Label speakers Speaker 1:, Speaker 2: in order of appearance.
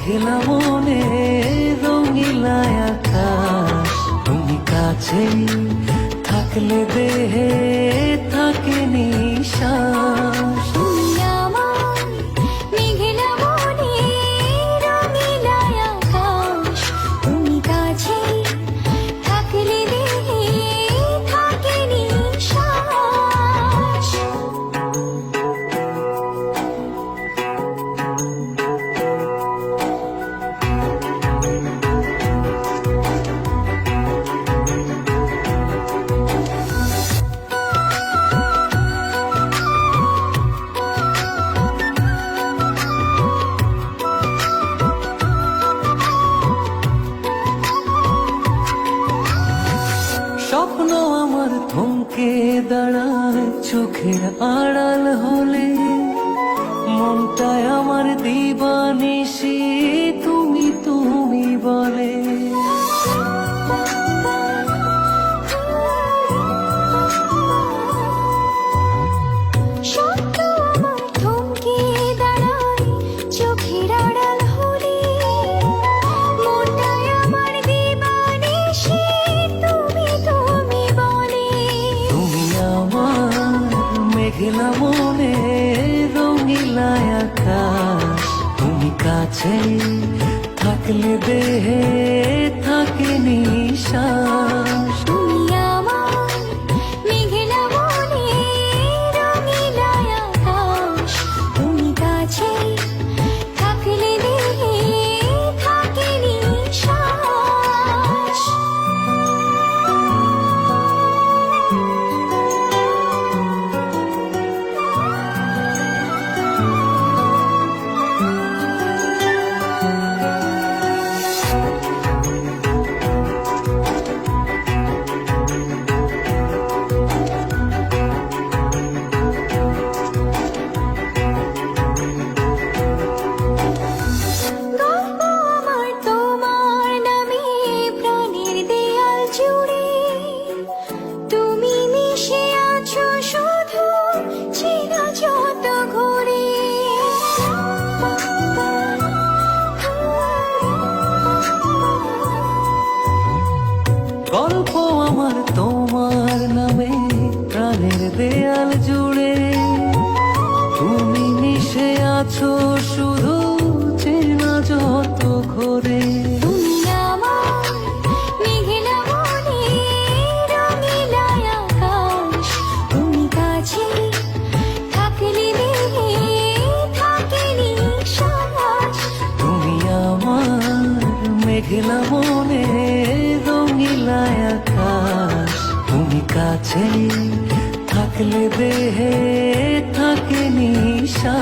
Speaker 1: মেঘলা মনে রঙিলা আকাশ। তুমি কাছে থাকলে দেহে থাকে নিশ্বাস স্বপ্ন আমার থমকে দাঁড়ায় চোখের আড়াল হলে। মনটায় আমার দিবানিসি তুমি তুমি বলে। মেঘলা মনে রঙিলা আকাশ। তুমি কাছে থাকলে দেহে থাকে নিশ্বাস।
Speaker 2: প্রাণের দেয়াল জুড়ে তুমি মিশে আছো শুধু চেনা যত ঘরে। মেঘলা মনে রঙিলা আকাশ। তুমি কাছে থাকলে দেহে থাকে নিঃশ্বাস
Speaker 1: তুমি আমার মেঘলা মনে রঙিলা আকাশ। তুমি কাছে থাকলে দেহে থাকে নিশা